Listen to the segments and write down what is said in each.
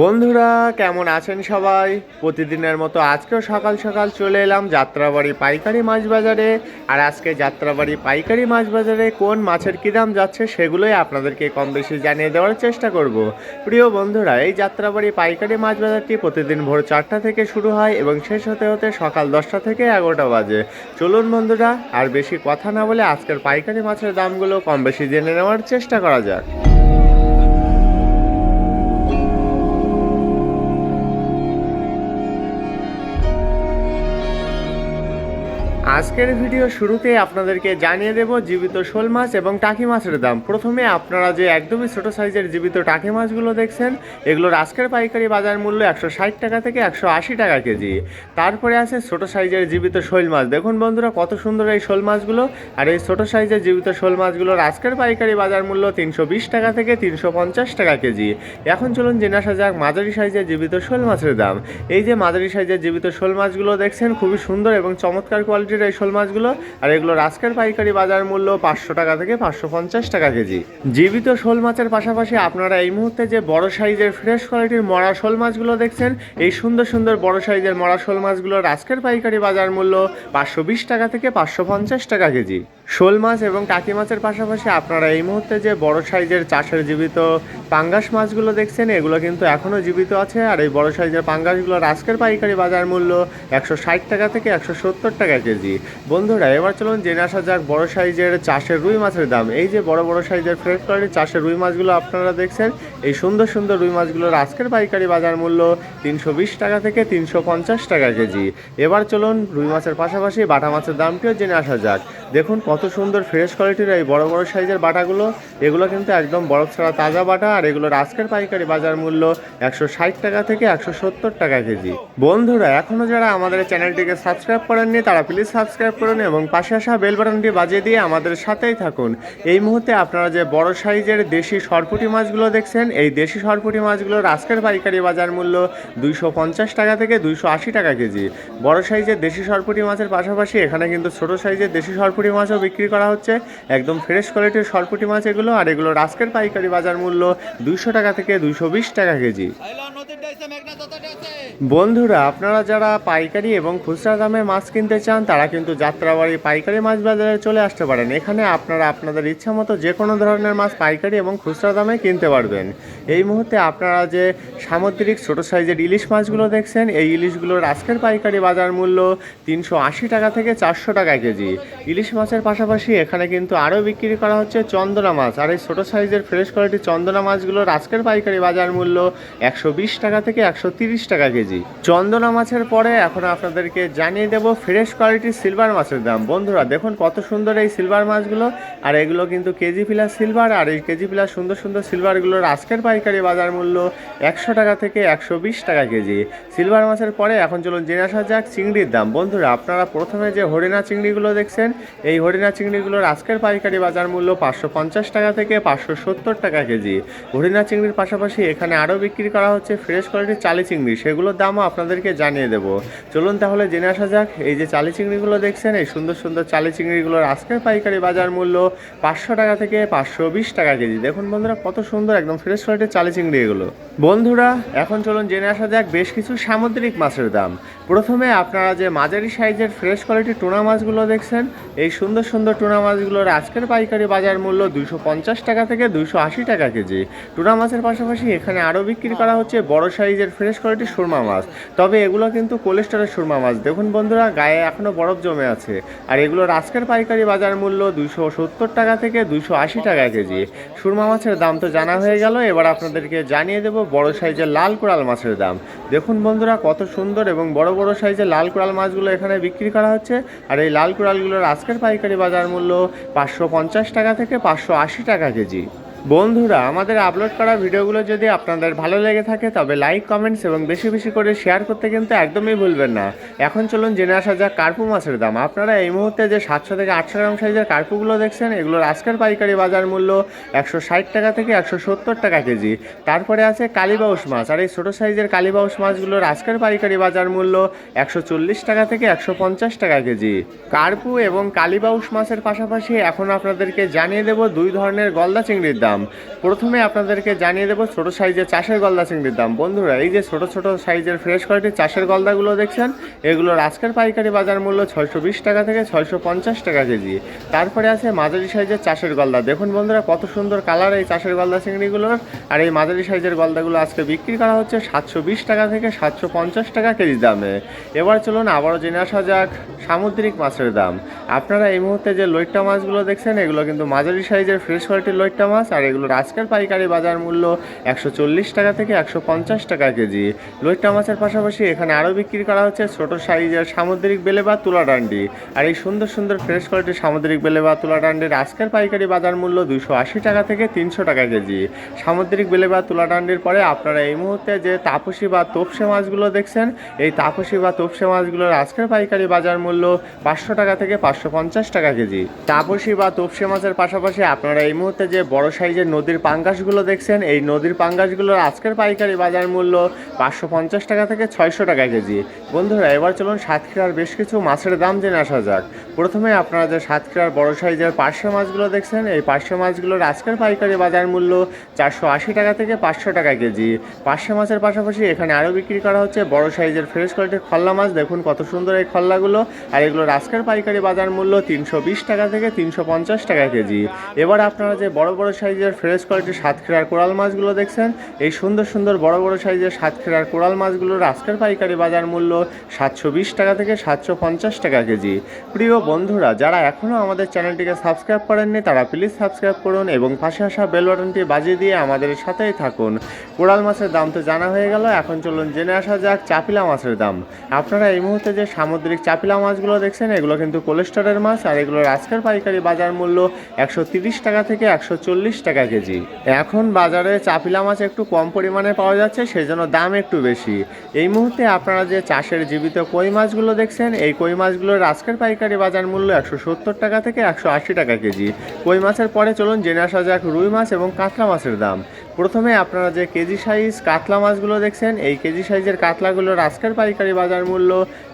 বন্ধুরা, কেমন আছেন সবাই? প্রতিদিনের মতো আজকেও সকাল সকাল চলে এলাম যাত্রাবাড়ি পাইকারি মাছ বাজারে। আর আজকে যাত্রাবাড়ি পাইকারি মাছ বাজারে কোন মাছের কী দাম যাচ্ছে সেগুলোই আপনাদেরকে কম বেশি জানিয়ে দেওয়ার চেষ্টা করব। প্রিয় বন্ধুরা, এই যাত্রাবাড়ি পাইকারি মাছ বাজারটি প্রতিদিন ভোর চারটা থেকে শুরু হয় এবং শেষ হতে হতে সকাল দশটা থেকে এগারোটা বাজে। চলুন বন্ধুরা, আর বেশি কথা না বলে আজকের পাইকারি মাছের দামগুলো কম বেশি জেনে নেওয়ার চেষ্টা করা যাক। আজকের ভিডিও শুরুতে আপনাদেরকে জানিয়ে দেব জীবিত শোল মাছ এবং টাকি মাছের দাম। প্রথমে আপনারা যে একদমই ছোট সাইজের জীবিত টাকি মাছগুলো দেখছেন, এগুলোর আজকের পাইকারি বাজার মূল্য একশো ষাট টাকা থেকে একশো আশি টাকা কেজি। তারপরে আছে ছোট সাইজের জীবিত শোল মাছ। দেখুন বন্ধুরা, কত সুন্দর এই শোল মাছগুলো। আর এই ছোট সাইজের জীবিত শোল মাছগুলোর আজকের পাইকারি বাজার মূল্য তিনশো বিশ টাকা থেকে তিনশো পঞ্চাশ টাকা কেজি। এখন চলুন জেনে আসা যাক মাঝারি সাইজের জীবিত শোল মাছের দাম। এই যে মাঝারি সাইজের জীবিত শোল মাছগুলো দেখছেন, খুবই সুন্দর এবং চমৎকার কোয়ালিটির এই শোল মাছগুলো, আর এগুলোর আজকের পাইকারি বাজার মূল্য পাঁচশো টাকা থেকে পাঁচশো পঞ্চাশ টাকা কেজি। জীবিত শোল মাছের পাশাপাশি আপনারা এই মুহূর্তে যে বড় সাইজের ফ্রেশ কোয়ালিটির মরা শোল মাছগুলো দেখছেন, এই সুন্দর সুন্দর বড় সাইজের মরা শোল মাছগুলোর আজকের পাইকারি বাজার মূল্য পাঁচশো বিশ টাকা থেকে পাঁচশো পঞ্চাশ টাকা কেজি। শোল মাছ এবং টাকি মাছের পাশাপাশি আপনারা এই মুহূর্তে যে বড় সাইজের চাষের জীবিত পাঙ্গাস মাছগুলো দেখছেন, এগুলো কিন্তু এখনও জীবিত আছে। আর এই বড় সাইজের পাঙ্গাসগুলোর আজকের পাইকারি বাজার মূল্য একশো ষাট টাকা থেকে একশো সত্তর টাকা কেজি। বন্ধুরা, এবার চলুন জেনে আসা যাক বড় সাইজের চাষের রুই মাছের দাম। এই যে বড় বড় সাইজের ফ্রেশ কোয়ালিটির চাষের রুই মাছগুলো আপনারা দেখছেন, এই সুন্দর সুন্দর রুই মাছগুলোর আজকের পাইকারি বাজার মূল্য তিনশো বিশ টাকা থেকে তিনশো পঞ্চাশ টাকা কেজি। এবার চলুন রুই মাছের পাশাপাশি বাটা মাছের দামটিও জেনে আসা যাক। দেখুন কত সুন্দর ফ্রেশ কোয়ালিটির এই বড় বড় সাইজের বাটাগুলো। এগুলো কিন্তু একদম বরফ ছাড়া তাজা বাটা, আর এগুলোর আজকের পাইকারি বাজার মূল্য একশো ষাট টাকা থেকে একশো সত্তর টাকা কেজি। বন্ধুরা এখনও যারা আমাদের চ্যানেলটিকে সাবস্ক্রাইব করেননি, তারা প্লিজ সাবস্ক্রাইব করুন এবং পাশে আসা বেল বাটনটি বাজিয়ে দিয়ে আমাদের সাথেই থাকুন। এই মুহূর্তে আপনারা যে বড় সাইজের দেশি সরপুটি মাছগুলো দেখছেন, এই দেশি সরপুটি মাছগুলোর আজকের পাইকারি বাজার মূল্য দুইশো পঞ্চাশ টাকা থেকে দুইশো আশি টাকা কেজি। বড় সাইজের দেশি সরপুটি মাছের পাশাপাশি এখানে কিন্তু ছোট সাইজের দেশি সরপুটি মাছও বিক্রি করা হচ্ছে। একদম ফ্রেশ কোয়ালিটির সরপুটি মাছ এগুলো, আর এগুলো আজকের পাইকারি বাজার মূল্য দুইশো টাকা থেকে দুইশো বিশ টাকা কেজি। বন্ধুরা, আপনারা যারা পাইকারি এবং খুচরা দামে মাছ কিনতে চান, তারা কিন্তু যাত্রাবাড়ি পাইকারি মাছ বাজারে চলে আসতে পারেন। এখানে আপনারা আপনাদের ইচ্ছা মতো যে কোনো ধরনের মাছ পাইকারি এবং খুচরা দামে কিনতে পারবেন। এই মুহূর্তে আপনারা যে সামুদ্রিক ছোট সাইজের ইলিশ মাছগুলো দেখছেন, এই ইলিশগুলোর আজকের পাইকারি বাজার মূল্য তিনশো আশি টাকা থেকে চারশো টাকা কেজি। ইলিশ মাছের পাশাপাশি এখানে কিন্তু আরও বিক্রি করা হচ্ছে চন্দনা মাছ। আর এই ছোট সাইজের ফ্রেশ কোয়ালিটির চন্দনা মাছগুলোর আজকের পাইকারি বাজার মূল্য একশো বিশ টাকা থেকে একশো টাকা কেজি। চন্দনা মাছের পরে এখন আপনাদেরকে জানিয়ে দেব ফ্রেশ কোয়ালিটির সিলভার মাছের দাম। বন্ধুরা, দেখুন কত সুন্দর এই সিলভার মাছগুলো। আর এগুলো কিন্তু কেজি পিলার সিলভার আর এই কেজি পিলার সুন্দর সুন্দর সিলভারগুলোর আজকের পাইকারি বাজার মূল্য একশো টাকা থেকে একশো বিশ টাকা কেজি। সিলভার মাছের পরে এখন চলুন জেনে আসা যাক চিংড়ির দাম। বন্ধুরা, আপনারা প্রথমে যে হরিণা চিংড়িগুলো দেখছেন, এই হরিণা চিংড়িগুলোর আজকের পাইকারি বাজার মূল্য পাঁচশো পঞ্চাশ টাকা থেকে পাঁচশো সত্তর টাকা কেজি। হরিণা চিংড়ির পাশাপাশি এখানে আরও বিক্রি করা হচ্ছে ফ্রেশ কোয়ালিটির চালি চিংড়ি। সেগুলোর দামও আপনাদেরকে জানিয়ে দেবো। চলুন তাহলে জেনে আসা যাক, এই যে চালি চিংড়িগুলো দেখছেন, এই সুন্দর সুন্দর চালি চিংড়িগুলোর আজকের পাইকারি বাজার মূল্য পাঁচশো টাকা থেকে পাঁচশো বিশ টাকা কেজি। দেখুন বন্ধুরা, কত সুন্দর একদম ফ্রেশ কোয়ালিটির চালি চিংড়ি এগুলো বন্ধুরা, এখন চলুন জেনে আসা যাক বেশ কিছু সামুদ্রিক মাছের দাম। প্রথমে আপনারা যে মাঝারি সাইজের ফ্রেশ কোয়ালিটির টুনা মাছগুলো দেখছেন, এই সুন্দর সুন্দর টুনা মাছগুলোর আজকের পাইকারি বাজার মূল্য দুশো পঞ্চাশ টাকা থেকে দুশো আশি টাকা কেজি। টুনা মাছের পাশাপাশি এখানে আরও বিক্রি করা হচ্ছে বড় সাইজের ফ্রেশ কোয়ালিটির সুরমা মাছ। তবে এগুলো কিন্তু কোলেস্টারের সুরমা মাছ। দেখুন বন্ধুরা, গায়ে এখনও বরফ জমে আছে। আর এগুলোর আজকের পাইকারি বাজার মূল্য দুইশো সত্তর টাকা থেকে দুইশো আশি টাকা কেজি। সুরমা মাছের দাম তো জানা হয়ে গেল। এবার আপনাদেরকে জানিয়ে দেবো বড় সাইজের লাল কোরাল মাছের দাম। দেখুন বন্ধুরা, কত সুন্দর এবং বড় বড় সাইজের লাল কোরাল মাছগুলো এখানে বিক্রি করা হচ্ছে। আর এই লাল কোরালগুলোর আজকের পাইকারি বাজার মূল্য পাঁচশো পঞ্চাশ টাকা থেকে পাঁচশো আশি টাকা কেজি। বন্ধুরা, আমাদের আপলোড করা ভিডিওগুলো যদি আপনাদের ভালো লেগে থাকে, তবে লাইক কমেন্টস এবং বেশি বেশি করে শেয়ার করতে কিন্তু একদমই ভুলবেন না। এখন চলুন জেনে আসা যাক কার্পু মাছের দাম। আপনারা এই মুহূর্তে যে সাতশো থেকে আটশো গ্রাম সাইজের কার্পুগুলো দেখছেন, এগুলোর আজকের পাইকারি বাজার মূল্য একশো ষাট টাকা থেকে একশো সত্তর টাকা কেজি। তারপরে আছে কালীবাউস মাছ, আর এই ছোটো সাইজের কালীবাউস মাছগুলোর আজকের পাইকারি বাজার মূল্য একশো চল্লিশ টাকা থেকে একশো পঞ্চাশ টাকা কেজি। কার্পু এবং কালীবাউস মাছের পাশাপাশি এখন আপনাদেরকে জানিয়ে দেব দুই ধরনের গলদা চিংড়ির দাম। দাম। প্রথমে আপনাদেরকে জানিয়ে দেবো ছোট সাইজের চাষের গলদা চিংড়ির দাম। বন্ধুরা, এই যে ছোট ছোট সাইজের ফ্রেশ কোয়ালিটির চাষের গলদাগুলো দেখছেন, এগুলোর আজকের পাইকারি বাজার মূল্য ছয়শো বিশ টাকা থেকে ছয়শো পঞ্চাশ টাকা কেজি। তারপরে আছে মাঝারি সাইজের চাষের গলদা। দেখুন বন্ধুরা, কত সুন্দর কালার এই চাষের গলদা চিংড়িগুলোর। আর এই মাঝারি সাইজের গলদাগুলো আজকে বিক্রি করা হচ্ছে সাতশো বিশ টাকা থেকে সাতশো পঞ্চাশ টাকা কেজি দামে। এবার চলুন আবারও জেনে আসা যাক সামুদ্রিক মাছের দাম। আপনারা এই মুহূর্তে যে লইট্টা মাছগুলো দেখছেন, এগুলো কিন্তু মাঝারি সাইজের ফ্রেশ কোয়ালিটির লইট্টা মাছ, আর এগুলোর আজকের পাইকারি বাজার মূল্য একশো চল্লিশ টাকা থেকে একশো পঞ্চাশ টাকা কেজি। লইট্টা মাছের পাশাপাশি এখানে আরও বিক্রি করা হচ্ছে ছোট সাইজের সামুদ্রিক বেলে বা তুলা ডান্ডি। আর এই সুন্দর সুন্দর ফ্রেশ কোয়ালিটির সামুদ্রিক বেলে বা তুলা ডান্ডির আজকের পাইকারি বাজার মূল্য দুশো টাকা থেকে তিনশো টাকা কেজি। সামুদ্রিক বেলে বা তুলা ডান্ডির পরে আপনারা এই মুহূর্তে যে তাপসী বা তোপসে মাছগুলো দেখছেন, এই তাপসী বা তোপসে মাছগুলোর আজকের পাইকারি বাজার মূল্য পাঁচশো টাকা থেকে পাঁচশো পঞ্চাশ টাকা কেজি। তাপসী বা তোপসে মাছের পাশাপাশি আপনারা এই মুহূর্তে যে বড় সাইজের নদীর পাঙ্গাসগুলো দেখছেন, এই নদীর পাঙ্গাসগুলোর আজকের পাইকারি বাজার মূল্য পাঁচশো পঞ্চাশ টাকা থেকে ছয়শো টাকা কেজি। বন্ধুরা, এবার চলুন সাতক্ষীরার বেশ কিছু মাছের দাম জেনে আসা যাক। প্রথমে আপনারা যে সাতক্ষীরার বড় সাইজের পার্শ্ব মাছগুলো দেখছেন, এই পার্শ্ব মাছগুলোর আজকের পাইকারি বাজার মূল্য চারশো আশি টাকা থেকে পাঁচশো টাকা কেজি। পার্শ্ব মাছের পাশাপাশি এখানে আরও বিক্রি করা হচ্ছে বড় সাইজের ফ্রেশ কোয়ালিটির খল্লা মাছ। দেখুন কত সুন্দর এই খল্লাগুলো। আর এগুলোর আজকের পাইকারি বাজার মূল্য তিনশো বিশ টাকা থেকে তিনশো পঞ্চাশ টাকা কেজি। এবার আপনারা যে বড় বড় সাইজের ফ্রেশ কোয়ালিটির সাতক্ষীরার কোরাল মাছগুলো দেখছেন। এই সুন্দর সুন্দর বড় বড় সাইজের সাতক্ষীরার কোরাল মাছগুলোর আজকের পাইকারি বাজার মূল্য সাতশো বিশ টাকা থেকে সাতশো পঞ্চাশ টাকা কেজি। প্রিয় বন্ধুরা, যারা এখনও আমাদের চ্যানেলটিকে সাবস্ক্রাইব করেননি, তারা প্লিজ সাবস্ক্রাইব করুন এবং পাশে আসা বেল বাটনটি বাজিয়ে দিয়ে আমাদের সাথেই থাকুন। কোরাল মাছের দাম তো জানা হয়ে গেল, এখন চলুন জেনে আসা যাক চাপিলা মাছের দাম। আপনারা এই মুহূর্তে যে সামুদ্রিক চাপিলা মাছগুলো দেখছেন, এগুলো কিন্তু কোলেস্টারের মাছ, আর এগুলোর আজকের পাইকারি বাজার মূল্য একশো টাকা থেকে একশো চল্লিশ টাকা কেজি। এখন বাজারে চাপিলা মাছ একটু কম পরিমাণে পাওয়া যাচ্ছে, সেজন্য দাম একটু বেশি। এই মুহূর্তে আপনারা যে চাষের জীবিত কই মাছগুলো দেখছেন, এই কই মাছগুলোর আজকের পাইকারি বাজার মূল্য একশো সত্তর টাকা থেকে একশো আশি টাকা কেজি। কই মাছের পরে চলুন জেনে আসা যাক রুই মাছ এবং কাঁকড়া মাছের দাম। প্রথমে আপনারা যে কেজি সাইজ কাতলা মাছগুলো দেখছেন, এই কেজি সাইজের কাতলাগুলোর আজকের পাইকারি বাজার মূল্য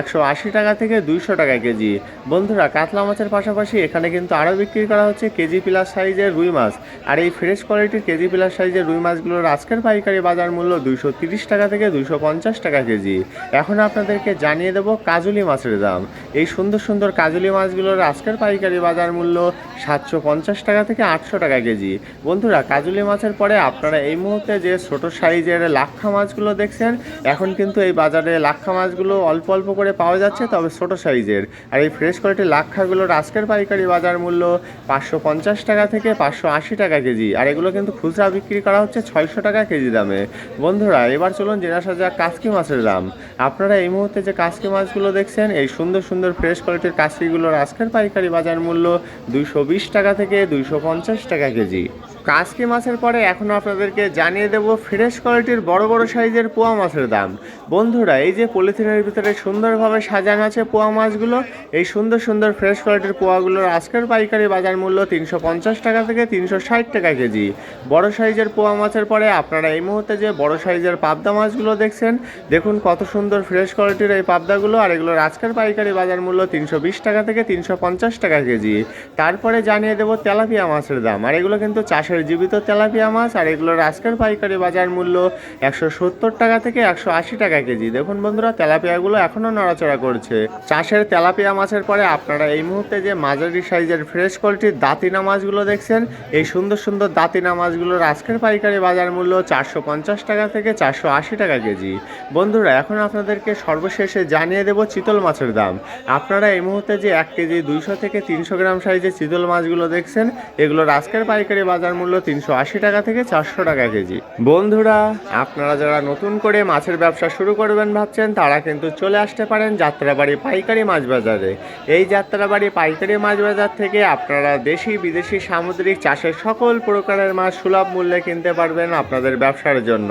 একশো আশি টাকা থেকে দুইশো টাকা কেজি। বন্ধুরা, কাতলা মাছের পাশাপাশি এখানে কিন্তু আরও বিক্রি করা হচ্ছে কেজি প্লাস সাইজের রুই মাছ। আর এই ফ্রেশ কোয়ালিটির কেজি প্লাস সাইজের রুই মাছগুলোর আজকের পাইকারি বাজার মূল্য দুইশো তিরিশ টাকা থেকে দুইশো পঞ্চাশ টাকা কেজি। এখন আপনাদেরকে জানিয়ে দেবো কাজুলি মাছের দাম। এই সুন্দর সুন্দর কাজুলি মাছগুলোর আজকের পাইকারি বাজার মূল্য সাতশো পঞ্চাশ টাকা থেকে আটশো টাকা কেজি। বন্ধুরা, কাজুলি মাছের পরে আপনারা এই মুহূর্তে যে ছোট সাইজের লাক্ষা মাছগুলো দেখছেন, এখন কিন্তু এই বাজারে লাক্ষা মাছগুলো অল্প অল্প করে পাওয়া যাচ্ছে, তবে ছোট সাইজের। আর এই ফ্রেশ কোয়ালিটির লাক্ষাগুলোর আজকের পাইকারি বাজার মূল্য পাঁচশো পঞ্চাশ টাকা থেকে পাঁচশো আশি টাকা কেজি, আর এগুলো কিন্তু খুচরা বিক্রি করা হচ্ছে ছয়শো টাকা কেজি দামে। বন্ধুরা, এবার চলুন জেনে আসা যাক কাসকি মাছের দাম। আপনারা এই মুহূর্তে যে কাসকি মাছগুলো দেখছেন, এই সুন্দর সুন্দর ফ্রেশ কোয়ালিটির কাসকিগুলোর আজকের পাইকারি বাজার মূল্য দুইশো বিশ টাকা থেকে দুইশো পঞ্চাশ টাকা কেজি। কাসকি মাছের পরে এখন আপনাদেরকে জানিয়ে দেব ফ্রেশ কোয়ালিটির বড় বড় সাইজের পোয়া মাছের দাম। বন্ধুরা, এই যে পলিথিনের ভিতরে সুন্দরভাবে সাজানো আছে পোয়া মাছগুলো, এই সুন্দর সুন্দর ফ্রেশ কোয়ালিটির পোয়াগুলোর আজকের পাইকারি বাজার মূল্য তিনশো পঞ্চাশ টাকা থেকে তিনশো ষাট টাকা কেজি। বড় সাইজের পোয়া মাছের পরে আপনারা এই মুহূর্তে যে বড় সাইজের পাবদা মাছগুলো দেখছেন, দেখুন কত সুন্দর ফ্রেশ কোয়ালিটির এই পাবদাগুলো আর এগুলোর আজকের পাইকারি বাজার মূল্য তিনশো বিশ টাকা থেকে তিনশো পঞ্চাশ টাকা কেজি। তারপরে জানিয়ে দেবো তেলাপিয়া মাছের দাম, আর এগুলো কিন্তু চাষের জীবিত তেলাপিয়া মাছ আর এগুলোর আজকের পাইকারি বাজার মূল্য একশো সত্তর টাকা থেকে একশো আশি টাকা কেজি। দেখুন বন্ধুরা, তেলাপিয়াগুলো এখনও নড়াচড়া করছে। চাষের তেলাপিয়া মাছের পরে আপনারা এই মুহূর্তে যে মাঝারি সাইজের ফ্রেশ কোয়ালিটির দাঁতিনা মাছগুলো দেখছেন, এই সুন্দর সুন্দর দাঁতিনা মাছগুলোর আজকের পাইকারি বাজার মূল্য চারশো পঞ্চাশ টাকা থেকে চারশো আশি টাকা কেজি। বন্ধুরা, এখন আপনাদেরকে সর্বশেষে জানিয়ে দেব চিতল মাছের দাম। আপনারা এই মুহূর্তে যে এক কেজি দুইশো থেকে তিনশো গ্রাম সাইজের চিতল মাছগুলো দেখছেন, এগুলোর আজকের পাইকারি বাজার মূল্য তিনশো আশি টাকা থেকে চারশো টাকা কেজি। বন্ধুরা, আপনারা যারা নতুন করে মাছের ব্যবসা শুরু করবেন ভাবছেন, তারা কিন্তু চলে আসতে পারেন যাত্রাবাড়ি পাইকারি মাছ বাজারে। এই যাত্রাবাড়ি পাইকারি মাছ বাজার থেকে আপনারা দেশি বিদেশি সামুদ্রিক চাষের সকল প্রকারের মাছ সুলভ মূল্যে কিনতে পারবেন আপনাদের ব্যবসার জন্য।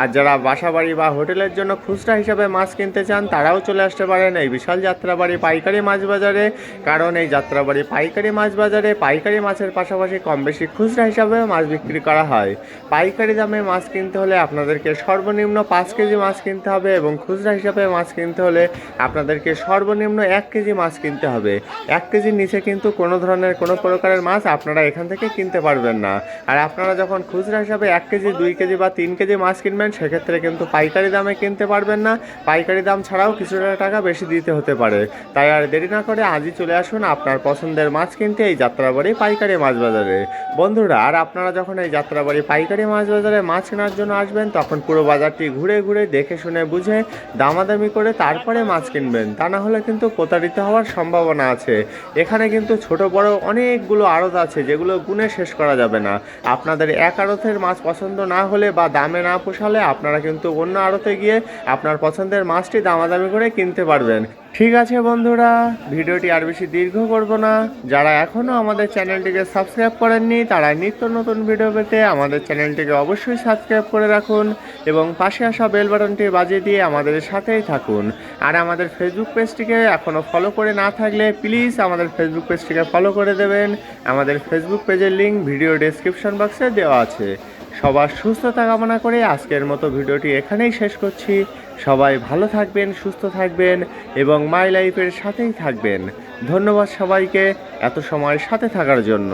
আর যারা বাসাবাড়ি বা হোটেলের জন্য খুচরা হিসাবে মাছ কিনতে চান, তারাও চলে আসতে পারেন এই বিশাল যাত্রাবাড়ি পাইকারি মাছ বাজারে। কারণ এই যাত্রাবাড়ি পাইকারি মাছ বাজারে পাইকারি মাছের পাশাপাশি কম বেশি খুচরা হিসাবে হিসাবে মাছ বিক্রি করা হয়? পাইকারি দামে মাছ কিনতে হলে আপনাদেরকে সর্বনিম্ন পাঁচ কেজি মাছ কিনতে হবে এবং খুচরা হিসাবে মাছ কিনতে হলে আপনাদেরকে সর্বনিম্ন এক কেজি মাছ কিনতে হবে। এক কেজির নিচে কিন্তু কোনো ধরনের, কোনো প্রকারের মাছ আপনারা এখান থেকে কিনতে পারবেন না। আর আপনারা যখন খুচরা হিসাবে এক কেজি, দুই কেজি বা তিন কেজি মাছ কিনবেন, সেক্ষেত্রে কিন্তু পাইকারি দামে কিনতে পারবেন না। পাইকারি দাম ছাড়াও কিছুটা টাকা বেশি দিতে হতে পারে। তাই আর দেরি না করে আজই চলে আসুন আপনার পছন্দের মাছ কিনতে এই যাত্রাবাড়ি পাইকারি মাছ বাজারে। বন্ধুরা, আর আপনারা যখন এই যাত্রাবাড়ি পাইকারি মাছ বাজারে মাছ কেনার জন্য আসবেন, তখন পুরো বাজারটি ঘুরে ঘুরে দেখে শুনে বুঝে দামাদামি করে তারপরে মাছ কিনবেন। তা না হলে কিন্তু প্রতারিত হওয়ার সম্ভাবনা আছে। এখানে কিন্তু ছোট বড় অনেকগুলো আড়ত আছে, যেগুলো গুণে শেষ করা যাবে না। আপনাদের এক আড়তের মাছ পছন্দ না হলে বা দামে না পোষালে আপনারা কিন্তু অন্য আড়তে গিয়ে আপনার পছন্দের মাছটি দামাদামি করে কিনতে পারবেন। ঠিক আছে বন্ধুরা, ভিডিওটি আর বেশি দীর্ঘ করব না। যারা এখনও আমাদের চ্যানেলটিকে সাবস্ক্রাইব করেননি, তারা নিত্য নতুন ভিডিও পেতে আমাদের চ্যানেলটিকে অবশ্যই সাবস্ক্রাইব করে রাখুন এবং পাশে আসা বেল বাটনটি বাজিয়ে দিয়ে আমাদের সাথেই থাকুন। আর আমাদের ফেসবুক পেজটিকে এখনও ফলো করে না থাকলে প্লিজ আমাদের ফেসবুক পেজটিকে ফলো করে দেবেন। আমাদের ফেসবুক পেজের লিঙ্ক ভিডিও ডেসক্রিপশন বক্সে দেওয়া আছে। সবার সুস্থতা কামনা করে আজকের মতো ভিডিওটি এখানেই শেষ করছি। সবাই ভালো থাকবেন, সুস্থ থাকবেন এবং মাই লাইফের সাথেই থাকবেন। ধন্যবাদ সবাইকে এত সময় সাথে থাকার জন্য।